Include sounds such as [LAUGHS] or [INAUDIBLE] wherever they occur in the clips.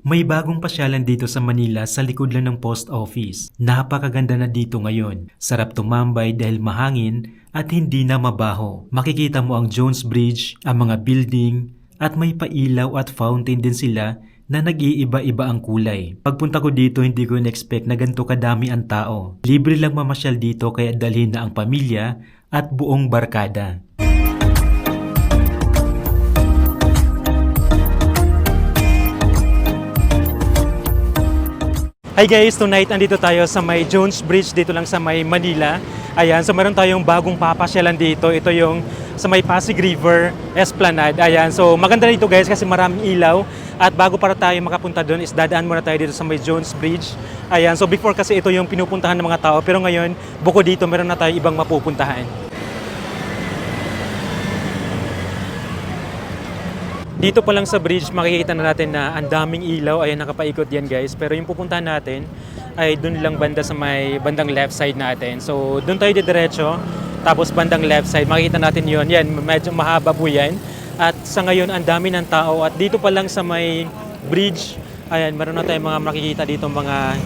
May bagong pasyalan dito sa Manila sa likod lang ng post office. Napakaganda na dito ngayon. Sarap tumambay dahil mahangin at hindi na mabaho. Makikita mo ang Jones Bridge, ang mga building, at may pailaw at fountain din sila na nag-iiba-iba ang kulay. Pagpunta ko dito hindi ko in-expect na ganito kadami ang tao. Libre lang mamasyal dito kaya dalhin na ang pamilya at buong barkada. Hi guys, tonight andito tayo sa may Jones Bridge dito lang sa may Manila. Ayan, so meron tayong bagong papasyalan dito. Ito yung sa may Pasig River Esplanade. Ayan, so maganda dito guys kasi maraming ilaw. At bago para tayo makapunta doon is dadaan muna tayo dito sa may Jones Bridge. Ayan, so before kasi ito yung pinupuntahan ng mga tao. Pero ngayon, bukod dito, meron na tayo ibang mapupuntahan. Dito pa lang sa bridge, makikita na natin na ang daming ilaw. Ayan, nakapaikot yan guys. Pero yung pupuntahan natin ay dun lang banda sa may bandang left side natin. So, dun tayo diretso. Tapos bandang left side, makikita natin yon Yan, medyo mahaba po yan. At sa ngayon, ang dami ng tao. At dito pa lang sa may bridge, ayan, meron na tayong mga makikita dito, mga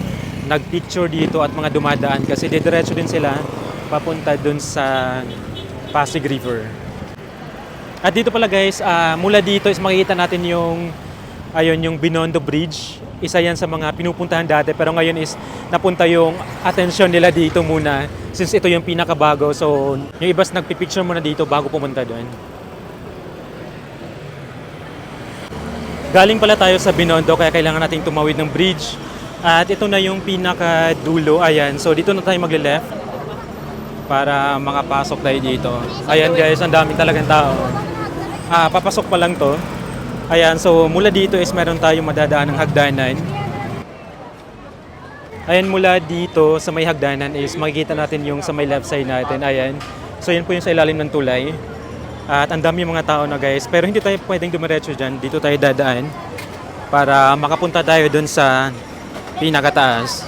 nagpicture dito at mga dumadaan. Kasi diretso din sila papunta dun sa Pasig River. At dito pala guys, ah, mula dito is makikita natin yung ayun yung Binondo Bridge. Isa yan sa mga pinupuntahan dati pero ngayon is napunta yung atensyon nila dito muna since ito yung pinakabago. So yung ibas nagpipicture muna dito bago pumunta doon. Galing pala tayo sa Binondo kaya kailangan nating tumawid ng bridge. At ito na yung pinakadulo. Ayan. So dito na tayo magle-left para makapasok tayo dito. Ayan guys, ang dami talagang tao. Ah, papasok pa lang to. Ayan, so mula dito is meron tayong madadaan ng hagdanan. Ayan, mula dito sa may hagdanan is makikita natin yung sa may left side natin. Ayan. So yun po yung sa ilalim ng tulay. At ang dami mga tao na guys. Pero hindi tayo pwedeng dumiretso dyan. Dito tayo dadaan para makapunta tayo dun sa pinakataas.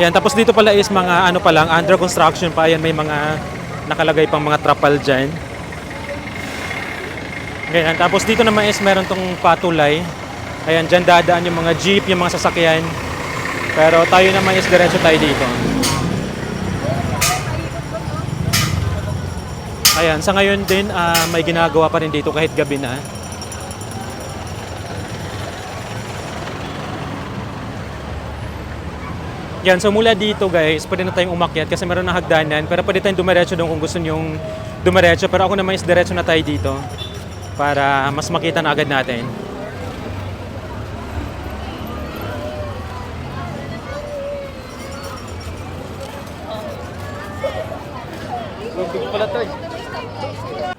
Yan, tapos dito pala is mga ano pa lang, under construction pa. Yan, may mga nakalagay pang mga trapal dyan. Ganyan. Tapos dito naman is meron tong patulay. Ayan, dyan dadaan yung mga jeep, yung mga sasakyan. Pero tayo naman is diretso tayo dito. Ayan, sa ngayon din ah, may ginagawa pa rin dito kahit gabi na. Yan, so mula dito guys, pwede na tayong umakyat kasi meron na hagdanan. Pero pwede tayong dumiretso doon kung gusto nyong dumiretso. Pero ako naman is diretso na tayo dito para mas makita na agad natin.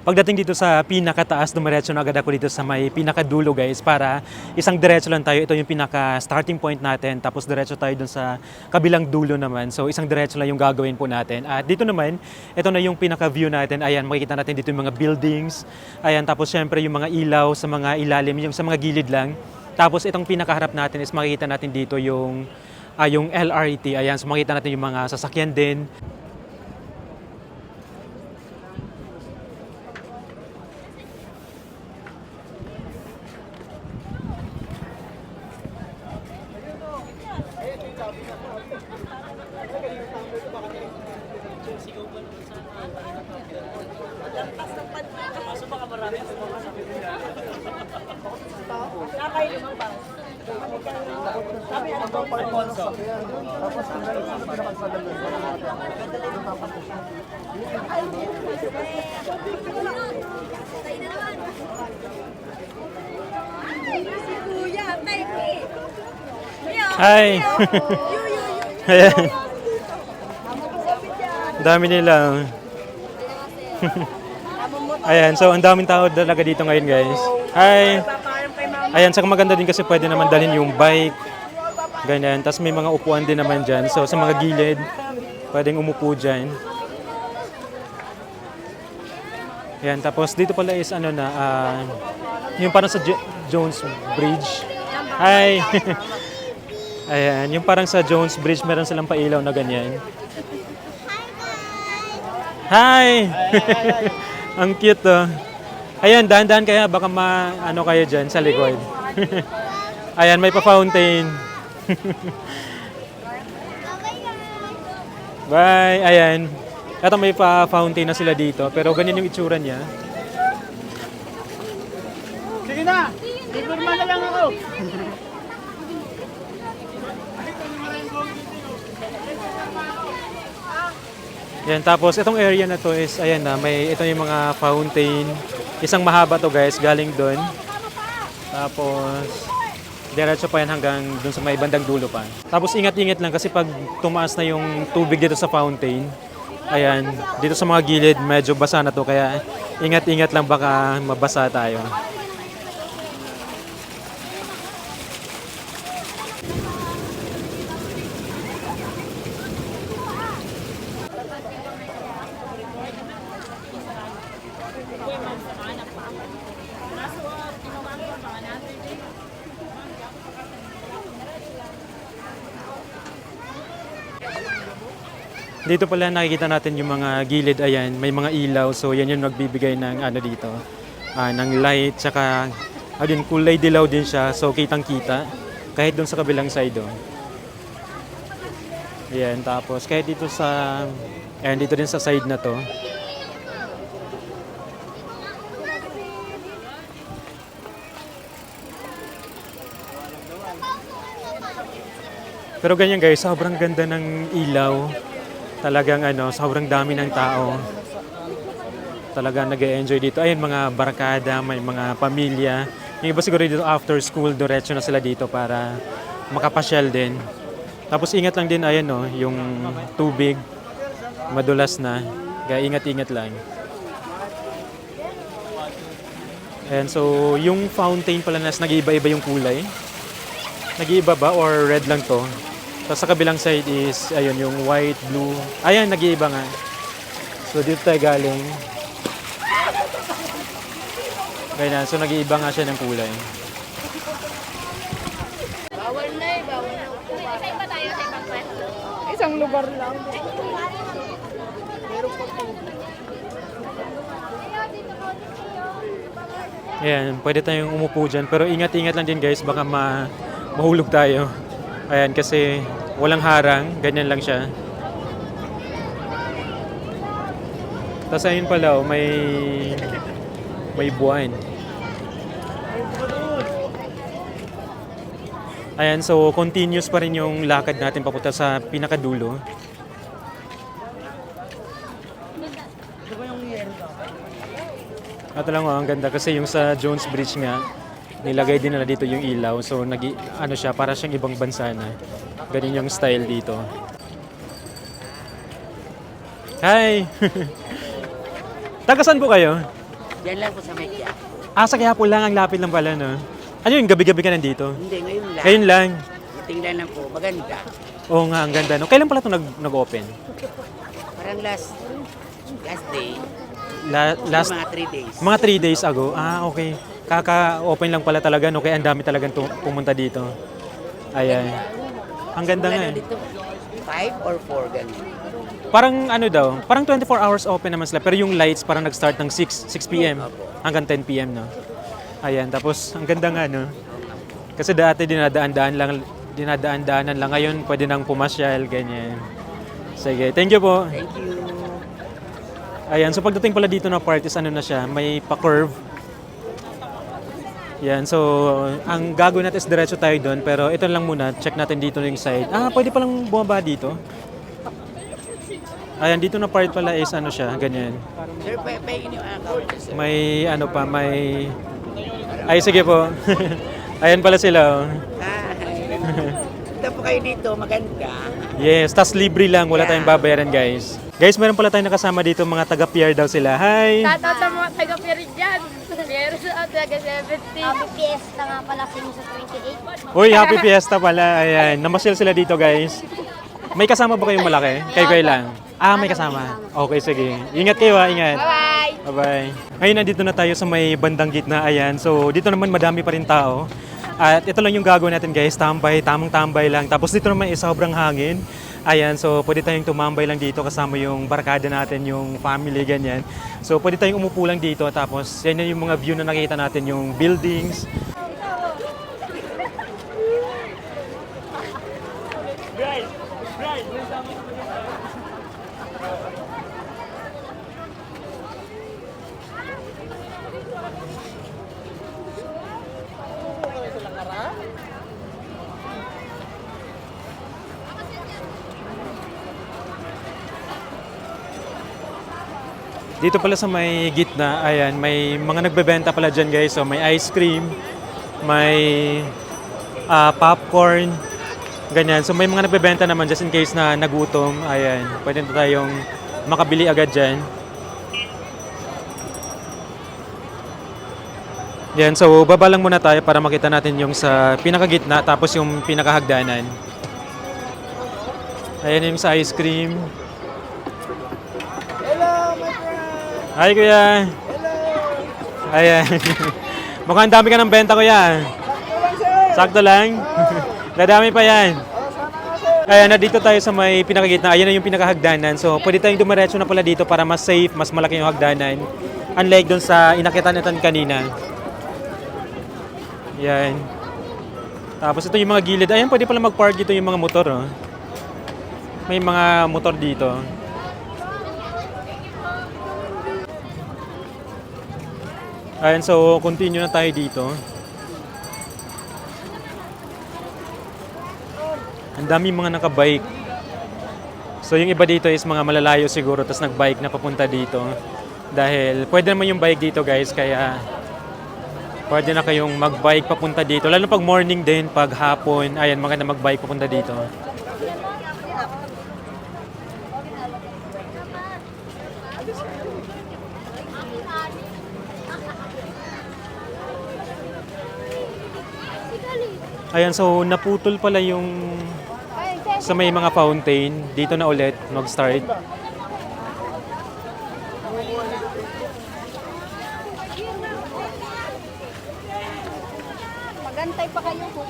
Pagdating dito sa pinakataas, dumiretso na agad ako dito sa may pinakadulo guys para isang diretso lang tayo. Ito yung pinaka starting point natin tapos diretso tayo dun sa kabilang dulo naman. So isang diretso lang yung gagawin po natin. At dito naman, ito na yung pinaka view natin. Ayan, makikita natin dito yung mga buildings. Ayan, tapos syempre yung mga ilaw sa mga ilalim, yung sa mga gilid lang. Tapos itong pinakaharap natin is makikita natin dito yung ah, yung LRT. Ayan, so makikita natin yung mga sasakyan din. Si Kuya, Teki. Hi! Ayan. Dami nila. Ayan, so ang daming tao talaga dito ngayon guys. Hi! Ayan, saka maganda din kasi pwede naman dalhin yung bike. Ganyan. Tapos may mga upuan din naman dyan. So sa mga gilid, pwedeng umupo dyan. Ayan, tapos dito pala is ano na, ah, yung parang sa Jo- Jones Bridge. Hi! [LAUGHS] Ayan, yung parang sa Jones Bridge, meron silang pailaw na ganyan. Hi! [LAUGHS] Ang cute oh. Ayan, dahan-dahan kaya baka ma ano kayo dyan sa likod. [LAUGHS] Ayan, may pa-fountain. [LAUGHS] Bye! Ayan. Ito may pa-fountain na sila dito. Pero ganyan yung itsura niya. Sige na! Liburma na lang ako! Yan, tapos itong area na to is, ayan na, may ito yung mga fountain. Isang mahaba to guys, galing doon. Tapos, diretso pa yan hanggang doon sa may bandang dulo pa. Tapos ingat-ingat lang kasi pag tumaas na yung tubig dito sa fountain, ayan, dito sa mga gilid medyo basa na to kaya ingat-ingat lang baka mabasa tayo. Dito pala nakikita natin yung mga gilid, ayan, may mga ilaw. So yan yung nagbibigay ng ano dito, ah, ng light, tsaka ayun, kulay dilaw din siya. So kitang kita, kahit doon sa kabilang side oh. Ayan, tapos kahit dito sa, ayan, dito din sa side na to. Pero ganyan guys, sobrang ganda ng ilaw. Talagang ano, sobrang dami ng tao. Talagang nag enjoy dito. Ayun, mga barkada, may mga pamilya. Yung iba siguro dito after school, diretso na sila dito para makapasyal din. Tapos ingat lang din, ayan no, yung tubig, madulas na. Kaya ingat-ingat lang. And so, yung fountain pala nas nag-iiba-iba yung kulay. Nag-iiba ba or red lang to? Tapos sa kabilang side is, ayun, yung white, blue. Ayan, nag-iiba nga. So, dito tayo galing. Ganyan, so nag-iiba nga siya ng kulay. Bawal na eh, bawal na. Sa iba tayo, sa ibang pwesto. Isang lugar lang. Ayan, pwede tayong umupo dyan. Pero ingat-ingat lang din guys, baka ma mahulog tayo. Ayan, kasi walang harang, ganyan lang siya. Tapos ayun pala, oh, may may buwan. Ayan, so continuous pa rin yung lakad natin papunta sa pinakadulo. Ito lang oh, ang ganda kasi yung sa Jones Bridge nga, nilagay din nila dito yung ilaw. So nag ano siya, para siyang ibang bansa na. Ganyan yung style dito. Hi! [LAUGHS] Taga saan po kayo? Yan lang po sa Mekya. Ah, sa Quiapo lang, ang lapit lang pala, no? Ano yung gabi-gabi ka nandito? Hindi, ngayon lang. Ngayon lang. Tingnan lang po, maganda. Oo nga, ang ganda, no? Kailan pala ito nag, nag-open? Parang last, last day, La- last, mga 3 days. mga 3 days ago. Ah, okay. Kaka-open lang pala talaga, no? Kaya ang dami talagang tu- pumunta dito. Ayan. Ang ganda nga. Ano eh. dito? 5 or 4, ganun. Parang ano daw, parang 24 hours open naman sila. Pero yung lights parang nag-start ng 6, 6 p.m. hanggang 10 p.m. no. Ayan, tapos ang ganda nga no. Kasi dati dinadaan-daan lang, dinadaan-daanan lang. Ngayon pwede nang pumasyal, ganyan. Sige, thank you po. Thank you. Ayan, so pagdating pala dito na part is ano na siya, may pa-curve. Yan, so ang gagawin natin is diretso tayo doon, pero ito lang muna, check natin dito yung side. Ah, pwede palang bumaba dito. Ayan, dito na part pala is ano siya, ganyan. Sir, yung account. May ano pa, may... Ay, sige po. [LAUGHS] Ayan pala sila. oh. Punta po kayo dito, maganda. Yes, tas libre lang, wala tayong babayaran guys. Guys, meron pala tayong nakasama dito, mga taga-PR daw sila. Hi! Tataw sa mga taga-pirin dyan. Meron sa taga-70. Happy Fiesta nga pala sa inyo sa 28. Uy, happy fiesta pala. Ayan, namasyal sila dito guys. May kasama ba kayong malaki? Kayo kayo lang? Ah, may kasama. Okay, sige. Ingat kayo ha, ingat. Bye! Bye-bye. Ngayon, nandito na tayo sa may bandang gitna. Ayan. So, dito naman madami pa rin tao. At ito lang yung gagawin natin guys. Tambay, tamang tambay lang. Tapos dito naman is sobrang hangin. Ayan, so pwede tayong tumambay lang dito kasama yung barkada natin, yung family, ganyan. So pwede tayong umupo lang dito tapos yan yung mga view na nakita natin, yung buildings. Dito pala sa may gitna, ayan, may mga nagbebenta pala dyan guys. So may ice cream, may ah, popcorn, ganyan. So may mga nagbebenta naman just in case na nagutom. Ayan, pwede na tayong makabili agad dyan. Yan, so baba lang muna tayo para makita natin yung sa pinakagitna tapos yung pinakahagdanan. Ayan yung sa ice cream. Hi kuya! Hello! Ayan. [LAUGHS] Mukhang dami ka ng benta kuya. Sakto lang, sir! Dadami [LAUGHS] pa yan. Sir! Ayan, na dito tayo sa may pinakagitna. Ayan na yung pinakahagdanan. So, pwede tayong dumiretso na pala dito para mas safe, mas malaki yung hagdanan. Unlike dun sa inakitan natin kanina. Yan. Tapos ito yung mga gilid. Ayan, pwede pala mag-park dito yung mga motor. Oh. May mga motor dito. Ayan, so continue na tayo dito. Ang dami mga nakabike. So yung iba dito is mga malalayo siguro tapos nagbike na papunta dito. Dahil pwede naman yung bike dito guys kaya pwede na kayong magbike papunta dito. Lalo pag morning din, pag hapon, ayan maganda magbike papunta dito. Ayan, so naputol pala yung sa may mga fountain. Dito na ulit mag-start. Magantay pa kayo po.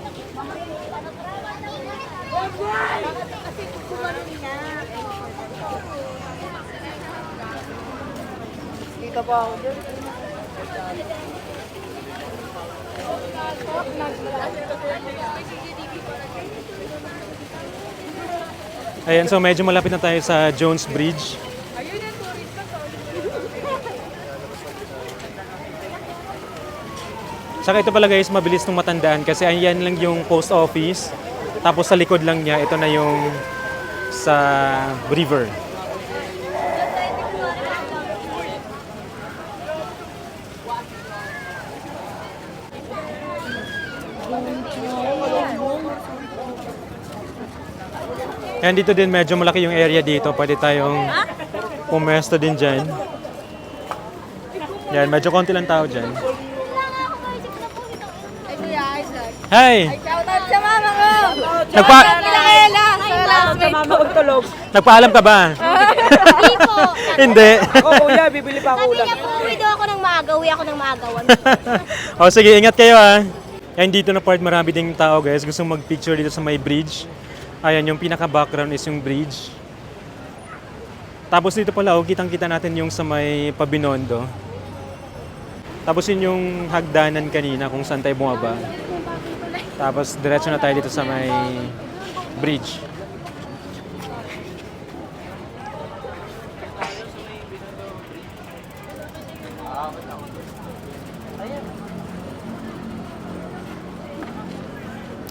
Kita pa ako. Ayan, so medyo malapit na tayo sa Jones Bridge. Saka ito pala guys, mabilis nung matandaan kasi ayan lang yung post office. Tapos sa likod lang niya, ito na yung sa river. Ayan dito din medyo malaki yung area dito. Pwede tayong pumesto din dyan. Yan, medyo konti lang tao dyan. Hi! Shout out sa mama ko! Nagpa Kailangan sa classmate ko. magtulog. nagpaalam ka ba? Hindi po. Hindi. Ako, kuya, bibili pa ako Sabi ulam. niya po, uwi daw ako ng maaga. Uwi ako ng maaga. [LAUGHS] o sige, ingat kayo ha. Ayan dito na part marami ding tao guys. Gusto mag-picture dito sa may bridge. Ayan, yung pinaka-background is yung bridge. Tapos dito pala, oh, kitang-kita natin yung sa may Pabinondo. Tapos yun yung hagdanan kanina kung saan tayo bumaba. Tapos diretso na tayo dito sa may bridge.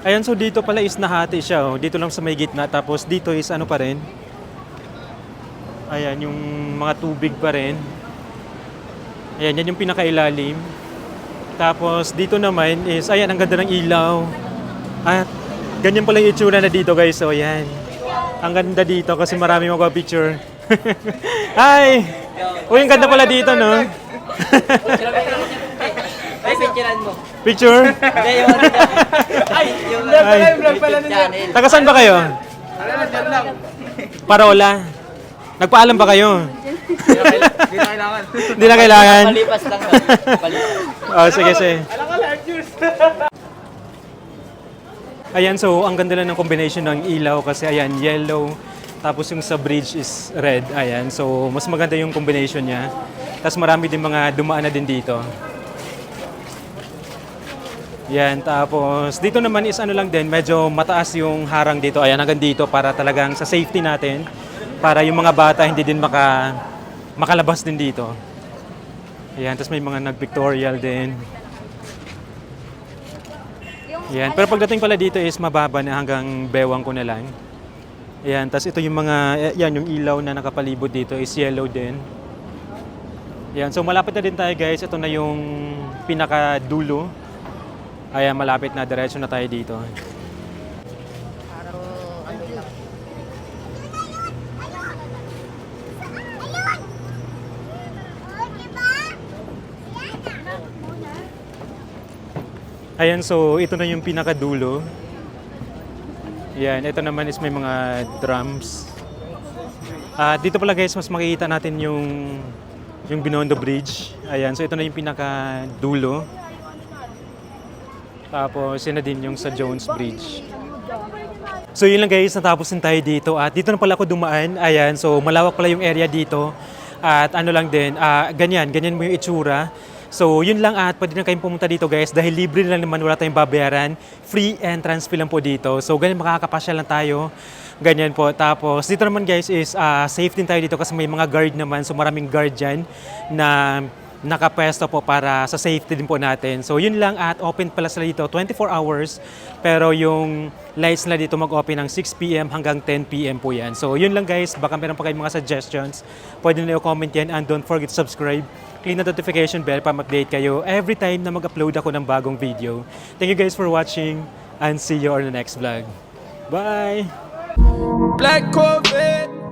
Ayan, so dito pala is nahati siya. Oh. Dito lang sa may gitna. Tapos dito is ano pa rin. Ayan, yung mga tubig pa rin. Ayan, yan yung pinakailalim. Tapos dito naman is, ayan, ang ganda ng ilaw. At ganyan pala yung itsura na dito guys. So, ayan. Ang ganda dito kasi marami magpa-picture. [LAUGHS] Hi! Uy, ang ganda pala dito, no? Ay, picturean mo. Picture? Hindi, yung ano niya. [LAUGHS] Ay, yung Vlog pala, Ay. vlog pala niya. channel. Taga saan ba kayo? Ano lang, dyan lang. Parola. Nagpaalam ba kayo? Hindi na kailangan. Hindi na kailangan. Palipas lang. Palipas. [LAUGHS] Oh, sige, sige. Alam ko, live juice. Ayan, so ang ganda lang ng combination ng ilaw kasi ayan, yellow, Tapos yung sa bridge is red. Ayan. So, mas maganda yung combination niya. Tapos marami din mga dumaan na din dito. Yan, tapos dito naman is ano lang din, medyo mataas yung harang dito. Ayan, hanggang dito para talagang sa safety natin. Para yung mga bata hindi din maka, makalabas din dito. Ayan, tapos may mga nag-pictorial din. Ayan, pero pagdating pala dito is mababa na hanggang bewang ko na lang. Ayan, tapos ito yung mga, yan, yung ilaw na nakapalibot dito is yellow din. Ayan, so malapit na din tayo guys. Ito na yung pinaka-dulo. Ayan, malapit na. Diretso na tayo dito. Ayan, so ito na yung pinaka-dulo. Ayan, ito naman is may mga drums. Ah, dito pala guys, mas makikita natin yung yung Binondo Bridge. Ayan, so ito na yung pinaka-dulo. Tapos yun na din yung sa Jones Bridge. So yun lang guys, natapos din tayo dito at dito na pala ako dumaan. Ayan, so malawak pala yung area dito. At ano lang din, ah, ganyan, ganyan mo yung itsura. So yun lang at pwede na kayong pumunta dito guys dahil libre lang naman, wala tayong babayaran. Free entrance fee lang po dito. So ganyan makakapasya lang tayo. Ganyan po. Tapos dito naman guys is ah, safe din tayo dito kasi may mga guard naman. So maraming guard dyan na nakapwesto po para sa safety din po natin. So yun lang at open pala sila dito 24 hours pero yung lights nila dito mag-open ng 6 p.m. hanggang 10 p.m. po yan. So yun lang guys, baka meron pa kayong mga suggestions, pwede nyo comment yan and don't forget to subscribe. Click na notification bell para mag-update kayo every time na mag-upload ako ng bagong video. Thank you guys for watching and see you on the next vlog. Bye! Black Corvette.